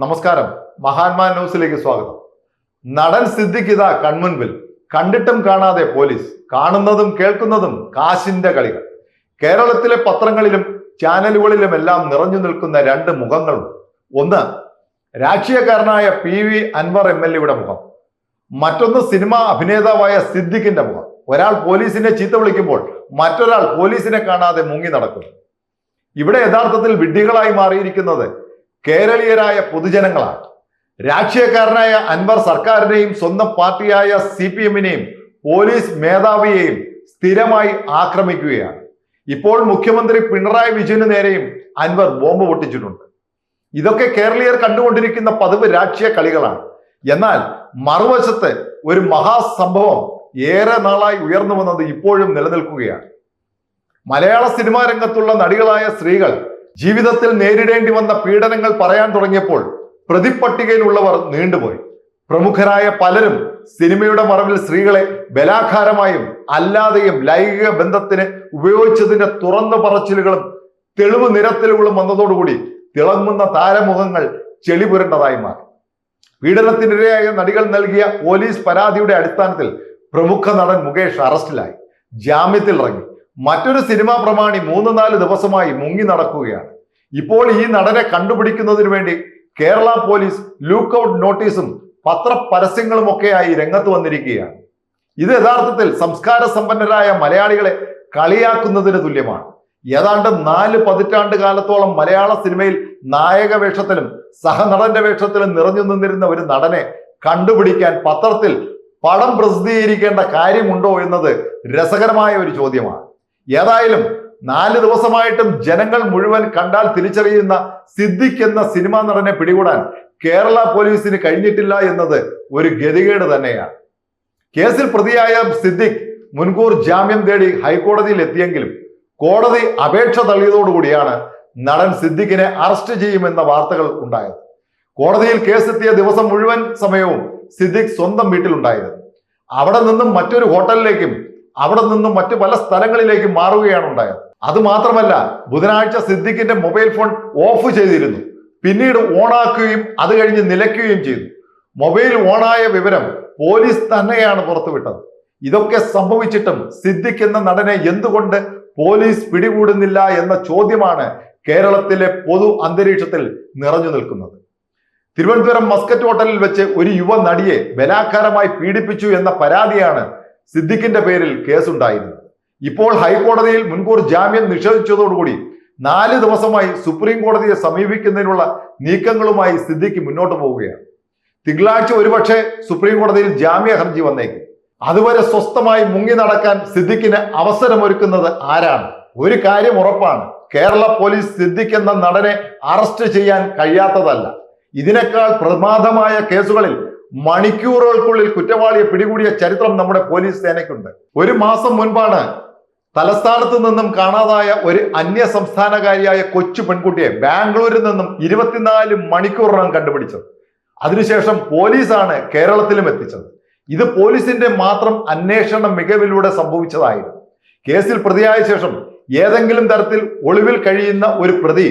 നമസ്കാരം. മഹാത്മാ ന്യൂസിലേക്ക് സ്വാഗതം. നടൻ സിദ്ദിഖ് ഇതാ കൺമുൻപിൽ. കണ്ടിട്ടും കാണാതെ പോലീസ്. കാണുന്നതും കേൾക്കുന്നതും കാശിന്റെ കളികൾ. കേരളത്തിലെ പത്രങ്ങളിലും ചാനലുകളിലും എല്ലാം നിറഞ്ഞു നിൽക്കുന്ന രണ്ട് മുഖങ്ങളും ഒന്ന് രാഷ്ട്രീയക്കാരനായ P V Anvar M L എയുടെ മുഖം. മറ്റൊന്ന് സിനിമാ അഭിനേതാവായ സിദ്ദിഖിന്റെ മുഖം. ഒരാൾ പോലീസിനെ ചീത്ത വിളിക്കുമ്പോൾ മറ്റൊരാൾ പോലീസിനെ കാണാതെ മുങ്ങി നടക്കുന്നു. ഇവിടെ യഥാർത്ഥത്തിൽ വിഡ്ഢികളായി മാറിയിരിക്കുന്നത് കേരളീയരായ പൊതുജനങ്ങളാണ്. രാഷ്ട്രീയക്കാരനായ അൻവർ സർക്കാരിനെയും സ്വന്തം പാർട്ടിയായ സി പി എമ്മിനെയും പോലീസ് മേധാവിയെയും സ്ഥിരമായി ആക്രമിക്കുകയാണ്. ഇപ്പോൾ മുഖ്യമന്ത്രി പിണറായി വിജയന് നേരെയും അൻവർ ബോംബ് പൊട്ടിച്ചിട്ടുണ്ട്. ഇതൊക്കെ കേരളീയർ കണ്ടുകൊണ്ടിരിക്കുന്ന പതിവ് രാഷ്ട്രീയ കളികളാണ്. എന്നാൽ മറുവശത്ത് ഒരു മഹാസംഭവം ഏറെ നാളായി ഉയർന്നു വന്നത് ഇപ്പോഴും നിലനിൽക്കുകയാണ്. മലയാള സിനിമാ രംഗത്തുള്ള നടികളായ സ്ത്രീകൾ ജീവിതത്തിൽ നേരിടേണ്ടി വന്ന പീഡനങ്ങൾ പറയാൻ തുടങ്ങിയപ്പോൾ പ്രതിപ്പട്ടികയിലുള്ളവർ നീണ്ടുപോയി. പ്രമുഖരായ പലരും സിനിമയുടെ മറവിൽ സ്ത്രീകളെ ബലാഘാരമായും അല്ലാതെയും ലൈംഗിക ബന്ധത്തിന് ഉപയോഗിച്ചതിന്റെ തുറന്നു പറച്ചിലുകളും തെളിവ് നിരത്തലുകളും വന്നതോടുകൂടി തിളങ്ങുന്ന താരമുഖങ്ങൾ ചെളിപുരണ്ടതായി മാറി. പീഡനത്തിനിരയായ നടികൾ നൽകിയ പോലീസ് പരാതിയുടെ അടിസ്ഥാനത്തിൽ പ്രമുഖ നടൻ മുകേഷ് അറസ്റ്റിലായി. ജാമ്യത്തിൽ ഇറങ്ങി മറ്റൊരു സിനിമാ പ്രമാണി മൂന്ന് നാല് ദിവസമായി മുങ്ങി നടക്കുകയാണ്. ഇപ്പോൾ ഈ നടനെ കണ്ടുപിടിക്കുന്നതിന് വേണ്ടി കേരള പോലീസ് ലൂക്കൌട്ട് നോട്ടീസും പത്രപരസ്യങ്ങളും ഒക്കെയായി രംഗത്ത് വന്നിരിക്കുകയാണ്. ഇത് യഥാർത്ഥത്തിൽ സംസ്കാര സമ്പന്നരായ മലയാളികളെ കളിയാക്കുന്നതിന് തുല്യമാണ്. ഏതാണ്ട് നാല് പതിറ്റാണ്ട് കാലത്തോളം മലയാള സിനിമയിൽ നായക വേഷത്തിലും സഹനടന്റെ വേഷത്തിലും നിറഞ്ഞു നിന്നിരുന്ന ഒരു നടനെ കണ്ടുപിടിക്കാൻ പത്രത്തിൽ പടം പ്രസിദ്ധീകരിക്കേണ്ട കാര്യമുണ്ടോ എന്നത് രസകരമായ ഒരു ചോദ്യമാണ്. ഏതായാലും നാല് ദിവസമായിട്ടും ജനങ്ങൾ മുഴുവൻ കണ്ടാൽ തിരിച്ചറിയുന്ന സിദ്ദിഖ് എന്ന സിനിമാ നടനെ പിടികൂടാൻ കേരള പോലീസിന് കഴിഞ്ഞിട്ടില്ല എന്നത് ഒരു ഗതികേട് തന്നെയാണ്. കേസിൽ പ്രതിയായ സിദ്ദിഖ് മുൻകൂർ ജാമ്യം തേടി ഹൈക്കോടതിയിൽ എത്തിയെങ്കിലും കോടതി അപേക്ഷ തള്ളിയതോടുകൂടിയാണ് നടൻ സിദ്ദിഖിനെ അറസ്റ്റ് ചെയ്യുമെന്ന വാർത്തകൾ ഉണ്ടായത്. കോടതിയിൽ കേസെത്തിയ ദിവസം മുഴുവൻ സമയവും സിദ്ദിഖ് സ്വന്തം വീട്ടിലുണ്ടായിരുന്നു. അവിടെ നിന്നും മറ്റൊരു ഹോട്ടലിലേക്കും അവിടെ നിന്നും മറ്റു പല സ്ഥലങ്ങളിലേക്ക് മാറുകയാണ് ഉണ്ടായത്. അത് മാത്രമല്ല ബുധനാഴ്ച സിദ്ദിഖിന്റെ മൊബൈൽ ഫോൺ ഓഫ് ചെയ്തിരുന്നു. പിന്നീട് ഓണാക്കുകയും അത് കഴിഞ്ഞ് നിലയ്ക്കുകയും ചെയ്തു. മൊബൈൽ ഓണായ വിവരം പോലീസ് തന്നെയാണ് പുറത്തുവിട്ടത്. ഇതൊക്കെ സംഭവിച്ചിട്ടും സിദ്ദിഖ് എന്ന നടനെ എന്തുകൊണ്ട് പോലീസ് പിടികൂടുന്നില്ല എന്ന ചോദ്യമാണ് കേരളത്തിലെ പൊതു അന്തരീക്ഷത്തിൽ നിറഞ്ഞു നിൽക്കുന്നത്. തിരുവനന്തപുരം മസ്കറ്റ് ഹോട്ടലിൽ വെച്ച് ഒരു യുവ നടിയെ ബലാത്കാരമായി പീഡിപ്പിച്ചു എന്ന പരാതിയാണ് സിദ്ദിഖിന്റെ പേരിൽ കേസുണ്ടായിരുന്നു. ഇപ്പോൾ ഹൈക്കോടതിയിൽ മുൻകൂർ ജാമ്യം നിഷേധിച്ചതോടുകൂടി നാല് ദിവസമായി സുപ്രീം കോടതിയെ സമീപിക്കുന്നതിനുള്ള നീക്കങ്ങളുമായി സിദ്ദിഖ് മുന്നോട്ട് പോവുകയാണ്. തിങ്കളാഴ്ച ഒരുപക്ഷെ സുപ്രീം കോടതിയിൽ ജാമ്യ ഹർജി വന്നേക്കും. അതുവരെ സ്വസ്ഥമായി മുങ്ങി നടക്കാൻ സിദ്ദിഖിന് അവസരമൊരുക്കുന്നത് ആരാണ്? ഒരു കാര്യം ഉറപ്പാണ്. കേരള പോലീസ് സിദ്ദിഖ് എന്ന നടനെ അറസ്റ്റ് ചെയ്യാൻ കഴിയാത്തതല്ല. ഇതിനേക്കാൾ പ്രമാദമായ കേസുകളിൽ മണിക്കൂറുകൾക്കുള്ളിൽ കുറ്റവാളിയെ പിടികൂടിയ ചരിത്രം നമ്മുടെ പോലീസ് സേനയ്ക്കുണ്ട്. ഒരു മാസം മുൻപാണ് തലസ്ഥാനത്ത് നിന്നും കാണാതായ ഒരു അന്യ സംസ്ഥാനകാരിയായ കൊച്ചു പെൺകുട്ടിയെ ബാംഗ്ലൂരിൽ നിന്നും ഇരുപത്തിനാല് മണിക്കൂറിനകം കണ്ടുപിടിച്ചത്. അതിനുശേഷം പോലീസാണ് കേരളത്തിലും എത്തിച്ചത്. ഇത് പോലീസിന്റെ മാത്രം അന്വേഷണ മികവിലൂടെ സംഭവിച്ചതായിരുന്നു. കേസിൽ പ്രതിയായ ശേഷം ഏതെങ്കിലും തരത്തിൽ ഒളിവിൽ കഴിയുന്ന ഒരു പ്രതി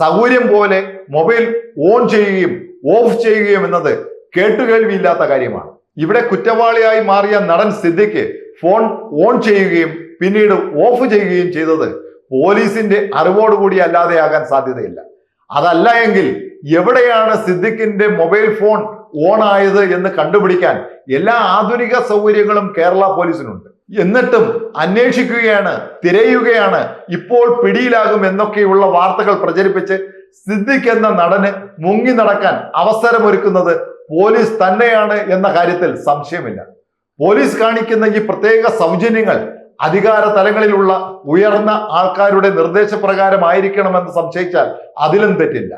സൗകര്യം പോലെ മൊബൈൽ ഓൺ ചെയ്യുകയും ഓഫ് ചെയ്യുകയും എന്നത് കേട്ടുകേൾവിയില്ലാത്ത കാര്യമാണ്. ഇവിടെ കുറ്റവാളിയായി മാറിയ നടൻ സിദ്ദിഖ് ഫോൺ ഓൺ ചെയ്യുകയും പിന്നീട് ഓഫ് ചെയ്യുകയും ചെയ്തത് പോലീസിന്റെ അറിവോടുകൂടി അല്ലാതെയാകാൻ സാധ്യതയില്ല. അതല്ല എങ്കിൽ എവിടെയാണ് സിദ്ദിഖിന്റെ മൊബൈൽ ഫോൺ ഓൺ ആയത് എന്ന് കണ്ടുപിടിക്കാൻ എല്ലാ ആധുനിക സൗകര്യങ്ങളും കേരള പോലീസിനുണ്ട്. എന്നിട്ടും അന്വേഷിക്കുകയാണ് തിരയുകയാണ് ഇപ്പോൾ പിടിയിലാകും എന്നൊക്കെയുള്ള വാർത്തകൾ പ്രചരിപ്പിച്ച് സിദ്ദിഖ് എന്ന നടന് മുങ്ങി നടക്കാൻ അവസരമൊരുക്കുന്നത് പോലീസ് തന്നെയാണ് എന്ന കാര്യത്തിൽ സംശയമില്ല. പോലീസ് കാണിക്കുന്ന ഈ പ്രത്യേക സൗജന്യങ്ങൾ അധികാര തലങ്ങളിലുള്ള ഉയർന്ന ആൾക്കാരുടെ നിർദ്ദേശപ്രകാരമായിരിക്കണമെന്ന് സംശയിച്ചാൽ അതിലും തെറ്റില്ല.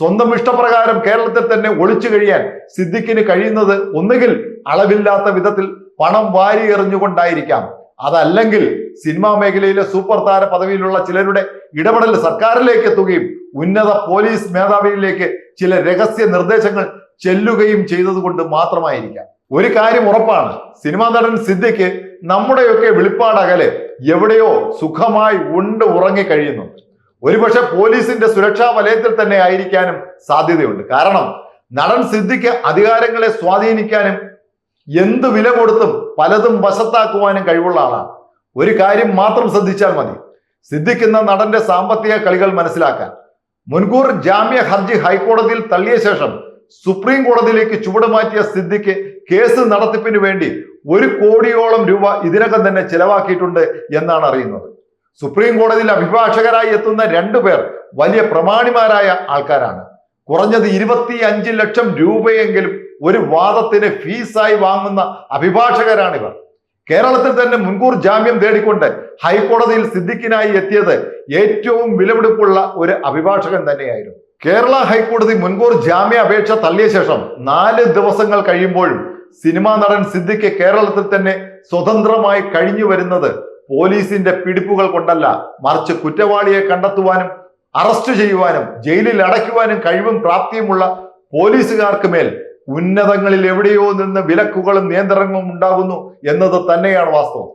സ്വന്തം ഇഷ്ടപ്രകാരം കേരളത്തിൽ തന്നെ ഒളിച്ചു കഴിയാൻ സിദ്ദിഖിന് കഴിയുന്നത് ഒന്നുകിൽ അളവില്ലാത്ത വിധത്തിൽ പണം വാരി എറിഞ്ഞുകൊണ്ടായിരിക്കാം. അതല്ലെങ്കിൽ സിനിമാ മേഖലയിലെ സൂപ്പർ താര പദവിയിലുള്ള ചിലരുടെ ഇടപെടൽ സർക്കാരിലേക്ക് എത്തുകയും ഉന്നത പോലീസ് മേധാവിയിലേക്ക് ചില രഹസ്യ നിർദ്ദേശങ്ങൾ ചെല്ലുകയും ചെയ്തതുകൊണ്ട് മാത്രമായിരിക്കാം. ഒരു കാര്യം ഉറപ്പാണ്. സിനിമാ നടൻ സിദ്ദിഖ് നമ്മുടെയൊക്കെ വെളിപ്പാടകലെ എവിടെയോ സുഖമായി ഉണ്ട് ഉറങ്ങി കഴിയുന്നുണ്ട്. ഒരുപക്ഷെ പോലീസിന്റെ സുരക്ഷാ വലയത്തിൽ തന്നെ ആയിരിക്കാനും സാധ്യതയുണ്ട്. കാരണം നടൻ സിദ്ദിഖ് അധികാരങ്ങളെ സ്വാധീനിക്കാനും എന്ത് വില കൊടുത്തും പലതും വശത്താക്കുവാനും കഴിവുള്ള ആളാണ്. ഒരു കാര്യം മാത്രം ശ്രദ്ധിച്ചാൽ മതി. സിദ്ദിഖ് എന്ന നടന്റെ സാമ്പത്തിക കളികൾ മനസ്സിലാക്കാൻ. മുൻകൂർ ജാമ്യ ഹർജി ഹൈക്കോടതിയിൽ തള്ളിയ ശേഷം സുപ്രീം കോടതിയിലേക്ക് ചുവടുമാറ്റിയ സിദ്ദിഖ് കേസ് നടത്തിപ്പിന് വേണ്ടി ഒരു കോടിയോളം രൂപ ഇതിനകം തന്നെ ചെലവാക്കിയിട്ടുണ്ട് എന്നാണ് അറിയുന്നത്. സുപ്രീം കോടതിയിൽ അഭിഭാഷകരായി എത്തുന്ന രണ്ടു പേർ വലിയ പ്രമാണിമാരായ ആൾക്കാരാണ്. കുറഞ്ഞത് ഇരുപത്തി അഞ്ച് ലക്ഷം രൂപയെങ്കിലും ഒരു വാദത്തിന് ഫീസായി വാങ്ങുന്ന അഭിഭാഷകരാണിവർ. കേരളത്തിൽ തന്നെ മുൻകൂർ ജാമ്യം തേടിക്കൊണ്ട് ഹൈക്കോടതിയിൽ സിദ്ദിഖിനായി എത്തിയത് ഏറ്റവും വിലപിടിപ്പുള്ള ഒരു അഭിഭാഷകൻ തന്നെയായിരുന്നു. കേരള ഹൈക്കോടതി മുൻകൂർ ജാമ്യ അപേക്ഷ തള്ളിയ ശേഷം നാല് ദിവസങ്ങൾ കഴിയുമ്പോഴും സിനിമാ നടൻ സിദ്ദിഖ് കേരളത്തിൽ തന്നെ സ്വതന്ത്രമായി കഴിഞ്ഞു വരുന്നത് പോലീസിന്റെ പിടിപ്പുകൾ കൊണ്ടല്ല. മറിച്ച് കുറ്റവാളിയെ കണ്ടെത്തുവാനും അറസ്റ്റ് ചെയ്യുവാനും ജയിലിൽ അടയ്ക്കുവാനും കഴിവും പ്രാപ്തിയുമുള്ള പോലീസുകാർക്ക് മേൽ ഉന്നതങ്ങളിൽ എവിടെയോ നിന്ന് വിലക്കുകളും നിയന്ത്രണങ്ങളും ഉണ്ടാകുന്നു എന്നത് തന്നെയാണ് വാസ്തവം.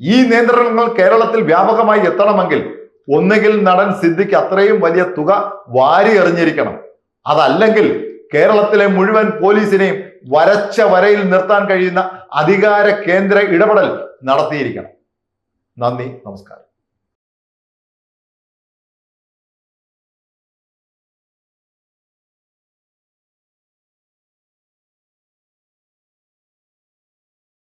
ഈ നിയന്ത്രണങ്ങൾ കേരളത്തിൽ വ്യാപകമായി എത്തണമെങ്കിൽ ഒന്നുകിൽ നടൻ സിദ്ധിക്ക് അത്രയും വലിയ തുക വാരി എറിഞ്ഞിരിക്കണം. അതല്ലെങ്കിൽ കേരളത്തിലെ മുഴുവൻ പോലീസിനെയും വരച്ച വരയിൽ നിർത്താൻ കഴിയുന്ന അധികാര കേന്ദ്ര ഇടപെടൽ നടത്തിയിരിക്കണം. നന്ദി നമസ്കാരം.